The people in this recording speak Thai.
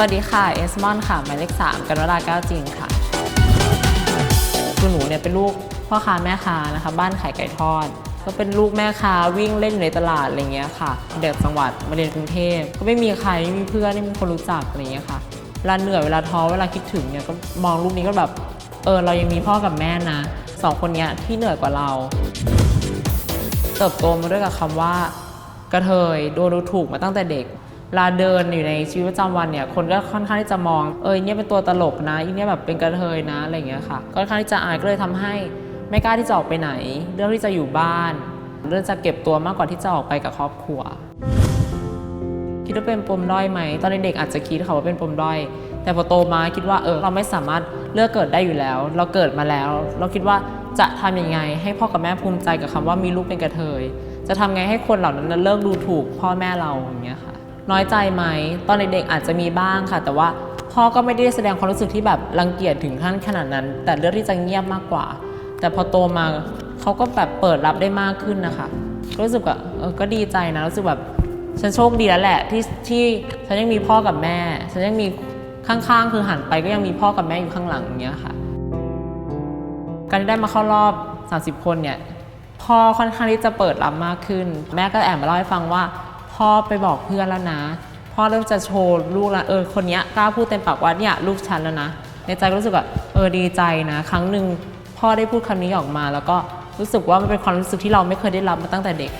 สวัสดีค่ะ เอสมอนค่ะ หมายเลข 3 กันวราก้าวจริงค่ะคือหนูเนี่ยเป็นลูกพ่อค้าแม่ค้านะคะ บ้านขายไก่ทอด ก็เป็นลูกแม่ค้าวิ่งเล่นอยู่ในตลาดอะไรเงี้ยค่ะ เด็กจังหวัดมาเรียนกรุงเทพก็ไม่มีใครไม่มีเพื่อนไม่มีคนรู้จักอะไรเงี้ยค่ะเวลาเหนื่อยเวลาท้อเวลาคิดถึงเนี่ยก็มองลูกนี้ก็แบบเออเรายังมีพ่อกับแม่นะสองคนเนี้ยที่เหนื่อยกว่าเรา เติบโตมาด้วยกับคำว่ากระเทยโดนดูถูกมาตั้งแต่เด็ก ลาเดินอยู่ในชีวิตประจำวันเนี่ยคนก็ค่อนข้างที่จะมองเออเนี่ยเป็นตัวตลกนะอีเนี่ยแบบเป็นกระเทยนะอะไรอย่างเงี้ยค่ะก็ค่อนข้างที่จะอายก็เลยทำให้ไม่กล้าที่จะออกไปไหน เรื่องที่จะอยู่บ้าน เรื่องจะเก็บตัวมากกว่าที่จะออกไปกับครอบครัว คิดว่าเป็นปมด้อยไหมตอนเด็กอาจจะคิดค่ะว่าเป็นปมด้อย แต่พอโตมาคิดว่าเออเราไม่สามารถเลือกเกิดได้อยู่แล้ว เราเกิดมาแล้ว เราคิดว่าจะทำยังไง ให้พ่อกับแม่ภูมิใจกับคำว่ามีลูกเป็นกระเทย จะทำไงให้คนเหล่านั้นเลิกดูถูกพ่อแม่เราอย่างเงี้ยค่ะ น้อยใจไหมตอนเด็กๆอาจจะมีบ้างค่ะ แต่ว่าพ่อก็ไม่ได้แสดงความรู้สึกที่แบบรังเกียจถึงขั้นขนาดนั้น แต่เลือกที่จะเงียบมากกว่า แต่พอโตมาเขาก็แบบเปิดรับได้มากขึ้นนะคะรู้สึกว่าก็ดีใจนะรู้สึกแบบฉันโชคดีแล้วแหละที่ที่ฉันยังมีพ่อกับแม่ ฉันยังมีข้างๆ คือหันไปก็ยังมีพ่อกับแม่อยู่ข้างหลังอย่างเงี้ยค่ะ การที่ได้มาเข้ารอบ 30 คนเนี่ยพ่อค่อนข้างที่จะเปิดรับมากขึ้น แม่ก็แอบมาเล่าให้ฟังว่า พ่อไปบอกเพื่อนแล้วนะ พ่อเริ่มจะโชว์ลูกแล้วเออคนนี้กล้าพูดเต็มปากว่าเนี่ยลูกฉันแล้วนะ ในใจก็รู้สึกว่าเออดีใจนะ ครั้งหนึ่งพ่อได้พูดคำนี้ออกมา แล้วก็รู้สึกว่ามันเป็นความรู้สึกที่เราไม่เคยได้รับมาตั้งแต่เด็ก